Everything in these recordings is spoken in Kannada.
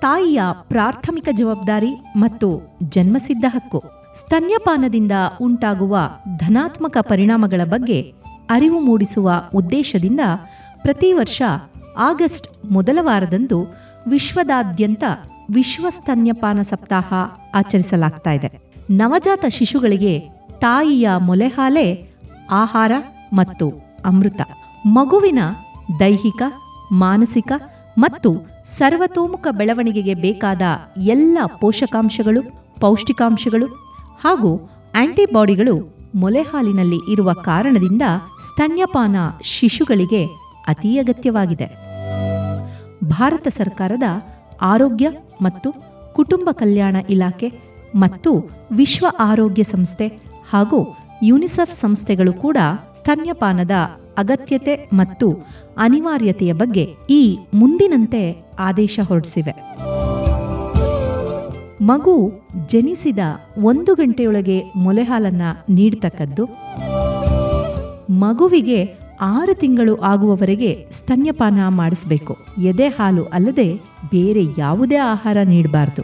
ತಾಯಿಯ ಪ್ರಾಥಮಿಕ ಜವಾಬ್ದಾರಿ ಮತ್ತು ಜನ್ಮಸಿದ್ಧ ಹಕ್ಕು. ಸ್ತನ್ಯಪಾನದಿಂದ ಉಂಟಾಗುವ ಧನಾತ್ಮಕ ಪರಿಣಾಮಗಳ ಬಗ್ಗೆ ಅರಿವು ಮೂಡಿಸುವ ಉದ್ದೇಶದಿಂದ ಪ್ರತಿ ವರ್ಷ ಆಗಸ್ಟ್ ಮೊದಲ ವಾರದಂದು ವಿಶ್ವದಾದ್ಯಂತ ವಿಶ್ವ ಸ್ತನ್ಯಪಾನ ಸಪ್ತಾಹ ಆಚರಿಸಲಾಗ್ತಾ ಇದೆ. ನವಜಾತ ಶಿಶುಗಳಿಗೆ ತಾಯಿಯ ಮೊಲೆಹಾಲೆ, ಆಹಾರ ಮತ್ತು ಅಮೃತ. ಮಗುವಿನ ದೈಹಿಕ, ಮಾನಸಿಕ ಮತ್ತು ಸರ್ವತೋಮುಖ ಬೆಳವಣಿಗೆಗೆ ಬೇಕಾದ ಎಲ್ಲ ಪೋಷಕಾಂಶಗಳು, ಪೌಷ್ಟಿಕಾಂಶಗಳು ಹಾಗೂ ಆಂಟಿಬಾಡಿಗಳು ಮೊಲೆಹಾಲಿನಲ್ಲಿ ಇರುವ ಕಾರಣದಿಂದ ಸ್ತನ್ಯಪಾನ ಶಿಶುಗಳಿಗೆ ಅತೀ ಅಗತ್ಯವಾಗಿದೆ. ಭಾರತ ಸರ್ಕಾರದ ಆರೋಗ್ಯ ಮತ್ತು ಕುಟುಂಬ ಕಲ್ಯಾಣ ಇಲಾಖೆ ಮತ್ತು ವಿಶ್ವ ಆರೋಗ್ಯ ಸಂಸ್ಥೆ ಹಾಗೂ ಯುನಿಸೆಫ್ ಸಂಸ್ಥೆಗಳು ಕೂಡ ಸ್ತನ್ಯಪಾನದ ಅಗತ್ಯತೆ ಮತ್ತು ಅನಿವಾರ್ಯತೆಯ ಬಗ್ಗೆ ಈ ಮುಂದಿನಂತೆ ಆದೇಶ ಹೊರಡಿಸಿವೆ. ಮಗು ಜನಿಸಿದ ಒಂದು ಗಂಟೆಯೊಳಗೆ ಮೊಲೆಹಾಲನ್ನ ನೀಡತಕ್ಕದ್ದು, ಮಗುವಿಗೆ ಆರು ತಿಂಗಳು ಆಗುವವರೆಗೆ ಸ್ತನ್ಯಪಾನ ಮಾಡಿಸಬೇಕು. ಎದೆ ಹಾಲು ಅಲ್ಲದೆ ಬೇರೆ ಯಾವುದೇ ಆಹಾರ ನೀಡಬಾರದು.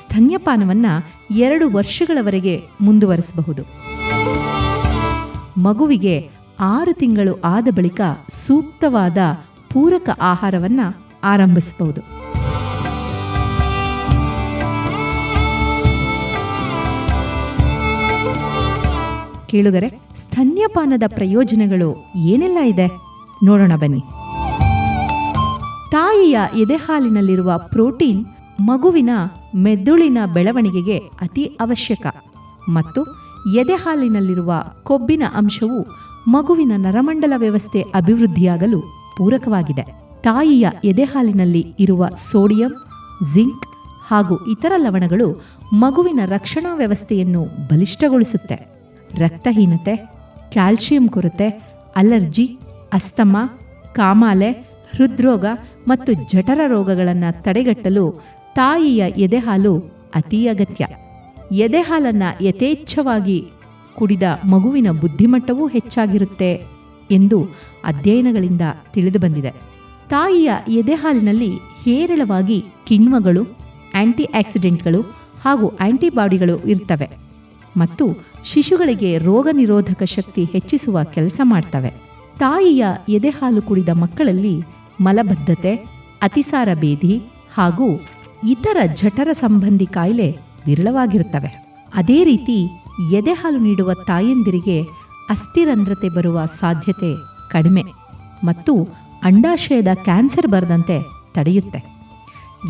ಸ್ತನ್ಯಪಾನವನ್ನ ಎರಡು ವರ್ಷಗಳವರೆಗೆ ಮುಂದುವರಿಸಬಹುದು. ಮಗುವಿಗೆ ಆರು ತಿಂಗಳು ಆದ ಬಳಿಕ ಸೂಕ್ತವಾದ ಪೂರಕ ಆಹಾರವನ್ನ ಆರಂಭಿಸಬಹುದು. ಕೇಳುಗರೆ, ಸ್ತನ್ಯಪಾನದ ಪ್ರಯೋಜನಗಳು ಏನೆಲ್ಲ ಇದೆ? ನೋಡೋಣ ಬನ್ನಿ. ತಾಯಿಯ ಎದೆಹಾಲಿನಲ್ಲಿರುವ ಪ್ರೋಟೀನ್ ಮಗುವಿನ ಮೆದುಳಿನ ಬೆಳವಣಿಗೆಗೆ ಅತಿ ಅವಶ್ಯಕ. ಮತ್ತು ಎದೆಹಾಲಿನಲ್ಲಿರುವ ಕೊಬ್ಬಿನ ಅಂಶವು ಮಗುವಿನ ನರಮಂಡಲ ವ್ಯವಸ್ಥೆ ಅಭಿವೃದ್ಧಿಯಾಗಲು ಪೂರಕವಾಗಿದೆ. ತಾಯಿಯ ಎದೆಹಾಲಿನಲ್ಲಿ ಇರುವ ಸೋಡಿಯಂ, ಜಿಂಕ್ ಹಾಗೂ ಇತರ ಲವಣಗಳು ಮಗುವಿನ ರಕ್ಷಣಾ ವ್ಯವಸ್ಥೆಯನ್ನು ಬಲಿಷ್ಠಗೊಳಿಸುತ್ತೆ. ರಕ್ತಹೀನತೆ, ಕ್ಯಾಲ್ಸಿಯಂ ಕೊರತೆ, ಅಲರ್ಜಿ, ಅಸ್ತಮ, ಕಾಮಾಲೆ, ಹೃದ್ರೋಗ ಮತ್ತು ಜಠರ ರೋಗಗಳನ್ನು ತಡೆಗಟ್ಟಲು ತಾಯಿಯ ಎದೆಹಾಲು ಅತೀ ಅಗತ್ಯ. ಎದೆಹಾಲನ್ನು ಯಥೇಚ್ಛವಾಗಿ ಕುಡಿದ ಮಗುವಿನ ಬುದ್ಧಿಮಟ್ಟವೂ ಹೆಚ್ಚಾಗಿರುತ್ತೆ ಎಂದು ಅಧ್ಯಯನಗಳಿಂದ ತಿಳಿದು ಬಂದಿದೆ. ತಾಯಿಯ ಎದೆಹಾಲಿನಲ್ಲಿ ಹೇರಳವಾಗಿ ಕಿಣ್ವಗಳು ಆಂಟಿ ಆಕ್ಸಿಡೆಂಟ್ಗಳು ಹಾಗೂ ಆಂಟಿಬಾಡಿಗಳು ಇರ್ತವೆ ಮತ್ತು ಶಿಶುಗಳಿಗೆ ರೋಗ ನಿರೋಧಕ ಶಕ್ತಿ ಹೆಚ್ಚಿಸುವ ಕೆಲಸ ಮಾಡ್ತವೆ. ತಾಯಿಯ ಎದೆಹಾಲು ಕುಡಿದ ಮಕ್ಕಳಲ್ಲಿ ಮಲಬದ್ಧತೆ, ಅತಿಸಾರ ಬೇಧಿ ಹಾಗೂ ಇತರ ಜಠರ ಸಂಬಂಧಿ ಕಾಯಿಲೆ ವಿರಳವಾಗಿರುತ್ತವೆ. ಅದೇ ರೀತಿ ಎದೆಹಾಲು ನೀಡುವ ತಾಯಂದಿರಿಗೆ ಅಸ್ಥಿರಂಧ್ರತೆ ಬರುವ ಸಾಧ್ಯತೆ ಕಡಿಮೆ ಮತ್ತು ಅಂಡಾಶಯದ ಕ್ಯಾನ್ಸರ್ ಬರದಂತೆ ತಡೆಯುತ್ತೆ.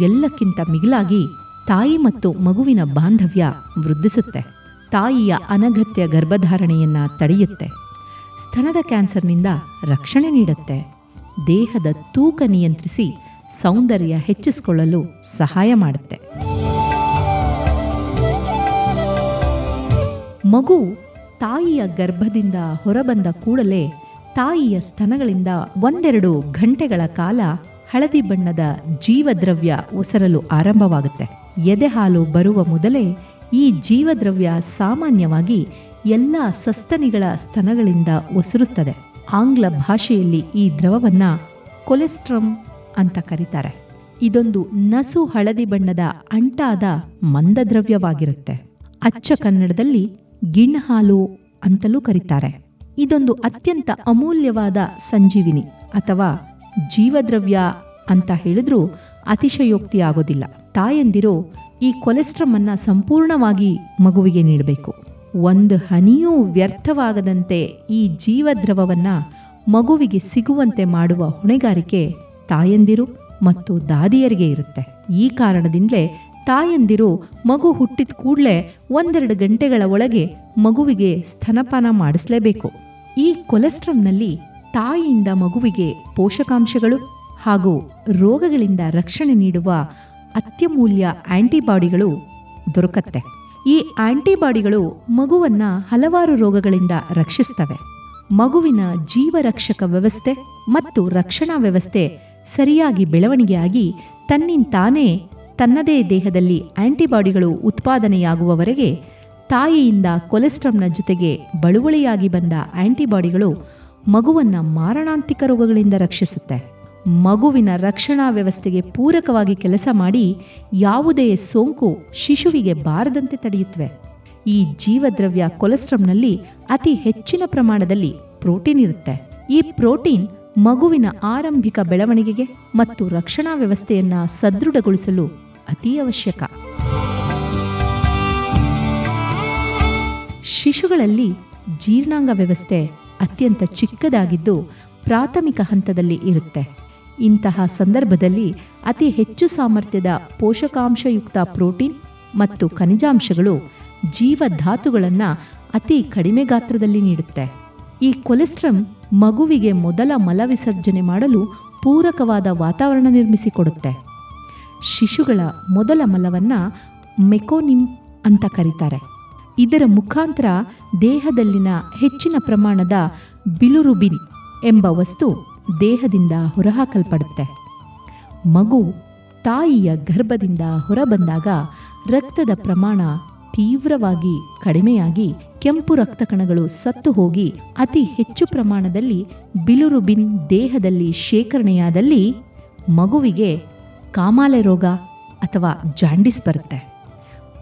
ಎಲ್ಲಕ್ಕಿಂತ ಮಿಗಿಲಾಗಿ ತಾಯಿ ಮತ್ತು ಮಗುವಿನ ಬಾಂಧವ್ಯ ವೃದ್ಧಿಸುತ್ತೆ. ತಾಯಿಯ ಅನಗತ್ಯ ಗರ್ಭಧಾರಣೆಯನ್ನ ತಡೆಯುತ್ತೆ. ಸ್ತನದ ಕ್ಯಾನ್ಸರ್ನಿಂದ ರಕ್ಷಣೆ ನೀಡುತ್ತೆ. ದೇಹದ ತೂಕ ನಿಯಂತ್ರಿಸಿ ಸೌಂದರ್ಯ ಹೆಚ್ಚಿಸಿಕೊಳ್ಳಲು ಸಹಾಯ ಮಾಡುತ್ತೆ. ಮಗು ತಾಯಿಯ ಗರ್ಭದಿಂದ ಹೊರಬಂದ ಕೂಡಲೇ ತಾಯಿಯ ಸ್ತನಗಳಿಂದ ಒಂದೆರಡು ಗಂಟೆಗಳ ಕಾಲ ಹಳದಿ ಬಣ್ಣದ ಜೀವದ್ರವ್ಯ ಒಸರಲು ಆರಂಭವಾಗುತ್ತೆ. ಎದೆಹಾಲು ಬರುವ ಮೊದಲೇ ಈ ಜೀವದ್ರವ್ಯ ಸಾಮಾನ್ಯವಾಗಿ ಎಲ್ಲ ಸಸ್ತನಿಗಳ ಸ್ತನಗಳಿಂದ ಒಸರುತ್ತದೆ ಆಂಗ್ಲ ಭಾಷೆಯಲ್ಲಿ ಈ ದ್ರವವನ್ನ ಕೊಲೆಸ್ಟ್ರಮ್ ಅಂತ ಕರೀತಾರೆ. ಇದೊಂದು ನಸು ಹಳದಿ ಬಣ್ಣದ ಅಂಟಾದ ಮಂದದ್ರವ್ಯವಾಗಿರುತ್ತೆ. ಅಚ್ಚ ಕನ್ನಡದಲ್ಲಿ ಗಿಣ್ಣಹಾಲು ಅಂತಲೂ ಕರೀತಾರೆ. ಇದೊಂದು ಅತ್ಯಂತ ಅಮೂಲ್ಯವಾದ ಸಂಜೀವಿನಿ ಅಥವಾ ಜೀವದ್ರವ್ಯ ಅಂತ ಹೇಳಿದ್ರೂ ಅತಿಶಯೋಕ್ತಿ ಆಗೋದಿಲ್ಲ ತಾಯಂದಿರು ಈ ಕೊಲೆಸ್ಟ್ರಮ್ ಅನ್ನ ಸಂಪೂರ್ಣವಾಗಿ ಮಗುವಿಗೆ ನೀಡಬೇಕು. ಒಂದು ಹನಿಯೂ ವ್ಯರ್ಥವಾಗದಂತೆ ಈ ಜೀವದ್ರವವನ್ನು ಮಗುವಿಗೆ ಸಿಗುವಂತೆ ಮಾಡುವ ಹೊಣೆಗಾರಿಕೆ ತಾಯಂದಿರು ಮತ್ತು ದಾದಿಯರಿಗೆ ಇರುತ್ತೆ. ಈ ಕಾರಣದಿಂದಲೇ ತಾಯಂದಿರು ಮಗು ಹುಟ್ಟಿದ ಕೂಡಲೇ ಒಂದೆರಡು ಗಂಟೆಗಳ ಒಳಗೆ ಮಗುವಿಗೆ ಸ್ತನಪಾನ ಮಾಡಿಸಲೇಬೇಕು. ಈ ಕೊಲೆಸ್ಟ್ರಮ್ನಲ್ಲಿ ತಾಯಿಯಿಂದ ಮಗುವಿಗೆ ಪೋಷಕಾಂಶಗಳು ಹಾಗೂ ರೋಗಗಳಿಂದ ರಕ್ಷಣೆ ನೀಡುವ ಅತ್ಯಮೂಲ್ಯ ಆಂಟಿಬಾಡಿಗಳು ದೊರಕತ್ತೆ. ಈ ಆಂಟಿಬಾಡಿಗಳು ಮಗುವನ್ನ ಹಲವಾರು ರೋಗಗಳಿಂದ ರಕ್ಷಿಸ್ತವೆ. ಮಗುವಿನ ಜೀವರಕ್ಷಕ ವ್ಯವಸ್ಥೆ ಮತ್ತು ರಕ್ಷಣಾ ವ್ಯವಸ್ಥೆ ಸರಿಯಾಗಿ ಬೆಳವಣಿಗೆಯಾಗಿ ತನ್ನಿಂತಾನೇ ತನ್ನದೇ ದೇಹದಲ್ಲಿ ಆಂಟಿಬಾಡಿಗಳು ಉತ್ಪಾದನೆಯಾಗುವವರೆಗೆ ತಾಯಿಯಿಂದ ಕೊಲೆಸ್ಟ್ರಾಮ್ನ ಜೊತೆಗೆ ಬಳುವಳಿಯಾಗಿ ಬಂದ ಆಂಟಿಬಾಡಿಗಳು ಮಗುವನ್ನು ಮಾರಣಾಂತಿಕ ರೋಗಗಳಿಂದ ರಕ್ಷಿಸುತ್ತೆ. ಮಗುವಿನ ರಕ್ಷಣಾ ವ್ಯವಸ್ಥೆಗೆ ಪೂರಕವಾಗಿ ಕೆಲಸ ಮಾಡಿ ಯಾವುದೇ ಸೋಂಕು ಶಿಶುವಿಗೆ ಬಾರದಂತೆ ತಡೆಯುತ್ತವೆ. ಈ ಜೀವದ್ರವ್ಯ ಕೊಲೆಸ್ಟ್ರಾಮ್ನಲ್ಲಿ ಅತಿ ಹೆಚ್ಚಿನ ಪ್ರಮಾಣದಲ್ಲಿ ಪ್ರೋಟೀನ್ ಇರುತ್ತೆ. ಈ ಪ್ರೋಟೀನ್ ಮಗುವಿನ ಆರಂಭಿಕ ಬೆಳವಣಿಗೆಗೆ ಮತ್ತು ರಕ್ಷಣಾ ವ್ಯವಸ್ಥೆಯನ್ನು ಸದೃಢಗೊಳಿಸಲು ಅತಿ ಅವಶ್ಯಕ. ಶಿಶುಗಳಲ್ಲಿ ಜೀರ್ಣಾಂಗ ವ್ಯವಸ್ಥೆ ಅತ್ಯಂತ ಚಿಕ್ಕದಾಗಿದ್ದು ಪ್ರಾಥಮಿಕ ಹಂತದಲ್ಲಿ ಇರುತ್ತೆ. ಇಂತಹ ಸಂದರ್ಭದಲ್ಲಿ ಅತಿ ಹೆಚ್ಚು ಸಾಮರ್ಥ್ಯದ ಪೋಷಕಾಂಶಯುಕ್ತ ಪ್ರೋಟೀನ್ ಮತ್ತು ಖನಿಜಾಂಶಗಳು ಜೀವಧಾತುಗಳನ್ನು ಅತಿ ಕಡಿಮೆ ಗಾತ್ರದಲ್ಲಿ ನೀಡುತ್ತೆ. ಈ ಕೊಲೆಸ್ಟ್ರಮ್ ಮಗುವಿಗೆ ಮೊದಲ ಮಲವಿಸರ್ಜನೆ ಮಾಡಲು ಪೂರಕವಾದ ವಾತಾವರಣ ನಿರ್ಮಿಸಿಕೊಡುತ್ತೆ ಶಿಶುಗಳ ಮೊದಲ ಮಲವನ್ನು ಮೆಕೋನಿಮ್ ಅಂತ ಕರೀತಾರೆ. ಇದರ ಮುಖಾಂತರ ದೇಹದಲ್ಲಿನ ಹೆಚ್ಚಿನ ಪ್ರಮಾಣದ ಬಿಲುರುಬಿನ್ ಎಂಬ ವಸ್ತು ದೇಹದಿಂದ ಹೊರಹಾಕಲ್ಪಡುತ್ತೆ. ಮಗು ತಾಯಿಯ ಗರ್ಭದಿಂದ ಹೊರಬಂದಾಗ ರಕ್ತದ ಪ್ರಮಾಣ ತೀವ್ರವಾಗಿ ಕಡಿಮೆಯಾಗಿ ಕೆಂಪು ರಕ್ತ ಕಣಗಳು ಸತ್ತು ಹೋಗಿ ಅತಿ ಹೆಚ್ಚು ಪ್ರಮಾಣದಲ್ಲಿ ಬಿಲುರುಬಿನ್ ದೇಹದಲ್ಲಿ ಶೇಖರಣೆಯಾದಲ್ಲಿ ಮಗುವಿಗೆ ಕಾಮಾಲೆ ರೋಗ ಅಥವಾ ಜಾಂಡಿಸ್ ಬರುತ್ತೆ.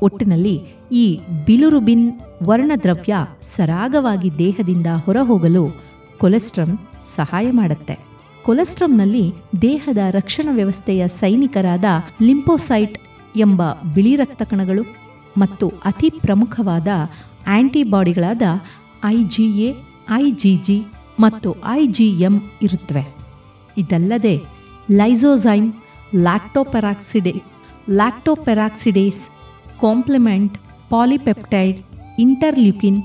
ಒಟ್ಟಿನಲ್ಲಿ ಈ ಬಿಲುರುಬಿನ್ ವರ್ಣದ್ರವ್ಯ ಸರಾಗವಾಗಿ ದೇಹದಿಂದ ಹೊರಹೋಗಲು ಕೊಲೆಸ್ಟ್ರಮ್ ಸಹಾಯ ಮಾಡುತ್ತೆ. ಕೊಲೆಸ್ಟ್ರಮ್ನಲ್ಲಿ ದೇಹದ ರಕ್ಷಣಾ ವ್ಯವಸ್ಥೆಯ ಸೈನಿಕರಾದ ಲಿಂಪೋಸೈಟ್ ಎಂಬ ಬಿಳಿ ರಕ್ತ ಕಣಗಳು ಮತ್ತು ಅತಿ ಪ್ರಮುಖವಾದ ಆಂಟಿಬಾಡಿಗಳಾದ ಜಿ ಜಿ ಮತ್ತು ಐ ಜಿ ಎಂ ಇರುತ್ತವೆ. ಇದಲ್ಲದೆ lysozyme lactoperoxide lactoperoxidase complement polypeptide interleukin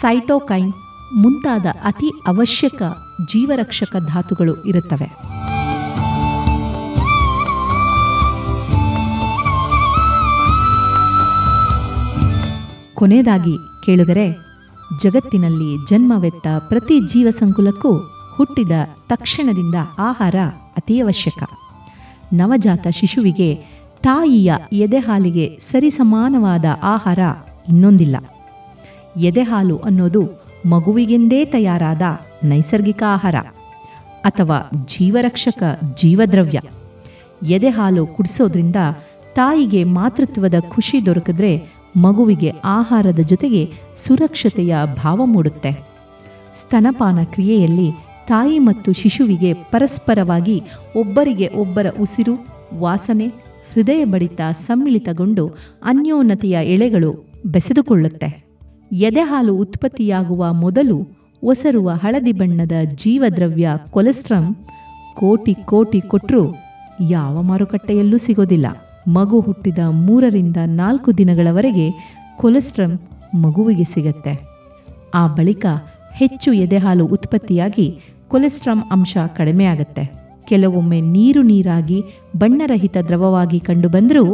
cytokine ಮುಂತಾದ ಅತಿ ಅವಶ್ಯಕ ಜೀವರಕ್ಷಕ ಧಾತುಗಳು ಇರುತ್ತವೆ. ಕೊನೆಯದಾಗಿ ಕೇಳಿದರೆ ಜಗತ್ತಿನಲ್ಲಿ ಜನ್ಮವೆತ್ತ ಪ್ರತಿ ಜೀವಸಂಕುಲಕ್ಕೂ ಹುಟ್ಟಿದ ತಕ್ಷಣದಿಂದ ಆಹಾರ ಅತಿ ಅವಶ್ಯಕ. ನವಜಾತ ಶಿಶುವಿಗೆ ತಾಯಿಯ ಎದೆಹಾಲಿಗೆ ಸರಿಸಮಾನವಾದ ಆಹಾರ ಇನ್ನೊಂದಿಲ್ಲ. ಎದೆಹಾಲು ಅನ್ನೋದು ಮಗುವಿಗೆಂದೇ ತಯಾರಾದ ನೈಸರ್ಗಿಕ ಆಹಾರ ಅಥವಾ ಜೀವರಕ್ಷಕ ಜೀವದ್ರವ್ಯ. ಎದೆಹಾಲು ಕುಡಿಸೋದ್ರಿಂದ ತಾಯಿಗೆ ಮಾತೃತ್ವದ ಖುಷಿ ದೊರಕಿದ್ರೆ ಮಗುವಿಗೆ ಆಹಾರದ ಜೊತೆಗೆ ಸುರಕ್ಷತೆಯ ಭಾವ ಮೂಡುತ್ತೆ. ಸ್ತನಪಾನ ಕ್ರಿಯೆಯಲ್ಲಿ ತಾಯಿ ಮತ್ತು ಶಿಶುವಿಗೆ ಪರಸ್ಪರವಾಗಿ ಒಬ್ಬರಿಗೆ ಒಬ್ಬರ ಉಸಿರು, ವಾಸನೆ, ಹೃದಯ ಬಡಿತ ಸಮ್ಮಿಳಿತಗೊಂಡು ಅನ್ಯೋನ್ನತೆಯ ಎಳೆಗಳು ಬೆಸೆದುಕೊಳ್ಳುತ್ತೆ. ಎದೆಹಾಲು ಉತ್ಪತ್ತಿಯಾಗುವ ಮೊದಲು ಒಸರುವ ಹಳದಿ ಬಣ್ಣದ ಜೀವದ್ರವ್ಯ ಕೊಲೆಸ್ಟ್ರಮ್ ಕೋಟಿ ಕೋಟಿ ಕೊಟ್ಟರೂ ಯಾವ ಮಾರುಕಟ್ಟೆಯಲ್ಲೂ ಸಿಗೋದಿಲ್ಲ. ಮಗು ಹುಟ್ಟಿದ ಮೂರರಿಂದ ನಾಲ್ಕು ದಿನಗಳವರೆಗೆ ಕೊಲೆಸ್ಟ್ರಮ್ ಮಗುವಿಗೆ ಸಿಗತ್ತೆ. ಆ ಬಳಿಕ ಹೆಚ್ಚು ಎದೆಹಾಲು ಉತ್ಪತ್ತಿಯಾಗಿ ಕೊಲೆಸ್ಟ್ರಾಮ್ ಅಂಶ ಕಡಿಮೆಯಾಗುತ್ತೆ ಕೆಲವೊಮ್ಮೆ ನೀರು ನೀರಾಗಿ ಬಣ್ಣರಹಿತ ದ್ರವವಾಗಿ ಕಂಡುಬಂದರೂ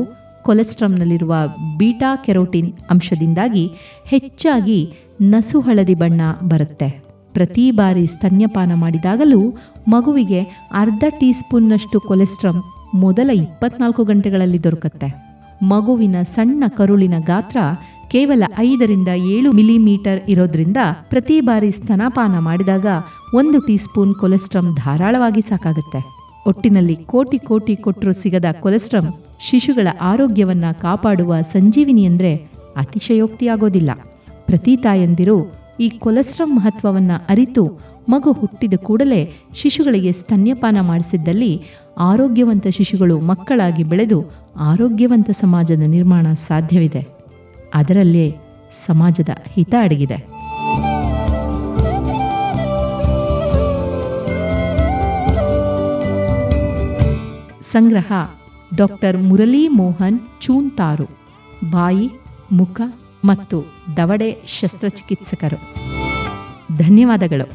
ಕೊಲೆಸ್ಟ್ರಾಮ್ನಲ್ಲಿರುವ ಬೀಟಾ ಕೆರೋಟಿನ್ ಅಂಶದಿಂದಾಗಿ ಹೆಚ್ಚಾಗಿ ನಸು ಹಳದಿ ಬಣ್ಣ ಬರುತ್ತೆ. ಪ್ರತಿ ಬಾರಿ ಸ್ತನ್ಯಪಾನ ಮಾಡಿದಾಗಲೂ ಮಗುವಿಗೆ ಅರ್ಧ ಟೀ ಸ್ಪೂನ್ನಷ್ಟು ಕೊಲೆಸ್ಟ್ರಾಮ್ ಮೊದಲ ಇಪ್ಪತ್ನಾಲ್ಕು ಗಂಟೆಗಳಲ್ಲಿ ದೊರಕುತ್ತೆ. ಮಗುವಿನ ಸಣ್ಣ ಕರುಳಿನ ಗಾತ್ರ ಕೇವಲ ಐದರಿಂದ ಏಳು ಮಿಲಿಮೀಟರ್ ಇರೋದ್ರಿಂದ ಪ್ರತಿ ಬಾರಿ ಸ್ತನಪಾನ ಮಾಡಿದಾಗ ಒಂದು ಟೀ ಸ್ಪೂನ್ ಕೊಲೆಸ್ಟ್ರಾಮ್ ಧಾರಾಳವಾಗಿ ಸಾಕಾಗುತ್ತೆ. ಒಟ್ಟಿನಲ್ಲಿ ಕೋಟಿ ಕೋಟಿ ಕೊಟ್ಟರು ಸಿಗದ ಕೊಲೆಸ್ಟ್ರಮ್ ಶಿಶುಗಳ ಆರೋಗ್ಯವನ್ನ ಕಾಪಾಡುವ ಸಂಜೀವಿನಿ ಅಂದರೆ ಅತಿಶಯೋಕ್ತಿಯಾಗೋದಿಲ್ಲ. ಪ್ರತಿ ತಾಯಂದಿರು ಈ ಕೊಲೆಸ್ಟ್ರಮ್ ಮಹತ್ವವನ್ನ ಅರಿತು ಮಗು ಹುಟ್ಟಿದ ಕೂಡಲೇ ಶಿಶುಗಳಿಗೆ ಸ್ತನ್ಯಪಾನ ಮಾಡಿಸಿದ್ದಲ್ಲಿ ಆರೋಗ್ಯವಂತ ಶಿಶುಗಳು ಮಕ್ಕಳಾಗಿ ಬೆಳೆದು ಆರೋಗ್ಯವಂತ ಸಮಾಜದ ನಿರ್ಮಾಣ ಸಾಧ್ಯವಿದೆ. ಅದರಲ್ಲೇ ಸಮಾಜದ ಹಿತ ಅಡಗಿದೆ. ಸಂಗ್ರಹ ಡಾಕ್ಟರ್ ಮುರಳಿ ಮೋಹನ್ ಚೂಂತಾರು. ಬಾಯಿ, ಮುಖ ಮತ್ತು ದವಡೆ ಶಸ್ತ್ರಚಿಕಿತ್ಸಕರು. ಧನ್ಯವಾದಗಳು.